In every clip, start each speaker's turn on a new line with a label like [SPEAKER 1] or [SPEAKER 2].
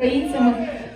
[SPEAKER 1] українцями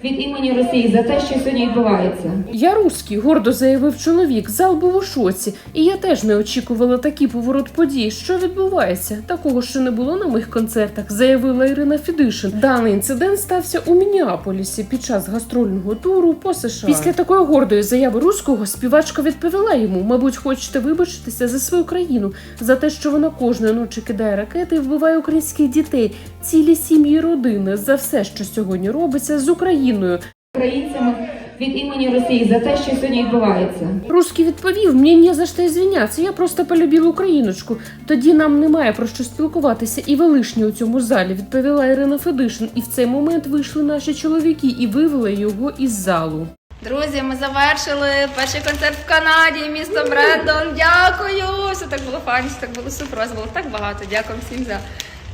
[SPEAKER 1] від імені Росії за те, що сьогодні відбувається.
[SPEAKER 2] Я русський, гордо заявив чоловік. Зал був у шоці, і я теж не очікувала такий поворот подій. Що відбувається? Такого ще не було на моїх концертах, заявила Ірина Фідишин. Даний інцидент стався у Мініаполісі під час гастрольного туру по США. Після такої гордої заяви руського співачка відповіла йому: мабуть, хочете вибачитися за свою країну за те, що вона кожної ночі кидає ракети і вбиває українських дітей, цілі сім'ї родини за все, що сьогодні робиться з Україною.
[SPEAKER 1] Українцями від імені Росії за те, що сьогодні відбувається.
[SPEAKER 2] Русський відповів: мені не за що извиняться, я просто полюбив україночку. Тоді нам немає про що спілкуватися і ви лишні у цьому залі, відповіла Ірина Федишин. І в цей момент вийшли наші чоловіки і вивели його із залу.
[SPEAKER 3] Друзі, ми завершили перший концерт в Канаді, місто Брендон. Дякую! Все так було файно, все так було супер. Вас було так багато. Дякую всім за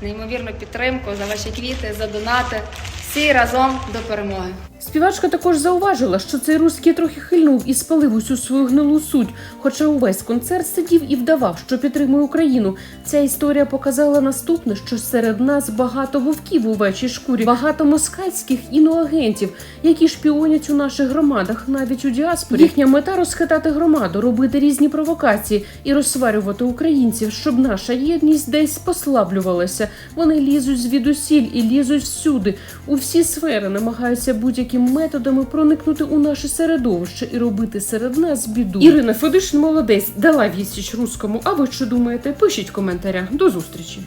[SPEAKER 3] неймовірну підтримку, за ваші квіти, за донати. Всі разом до перемоги.
[SPEAKER 2] Співачка також зауважила, що цей русський трохи хильнув і спалив усю свою гнилу суть. Хоча увесь концерт сидів і вдавав, що підтримує Україну. Ця історія показала наступне: що серед нас багато вовків у вечій шкурі, багато москальських іноагентів, які шпіонять у наших громадах, навіть у діаспорі. Їхня мета розхитати громаду, робити різні провокації і розсварювати українців, щоб наша єдність десь послаблювалася. Вони лізуть звідусіль і лізуть всюди, у всі сфери, намагаються будь-якими методами проникнути у наше середовище і робити серед нас біду. Ірина Федишин молодець дала вісіч руському. А ви що думаєте? Пишіть в коментарях. До зустрічі.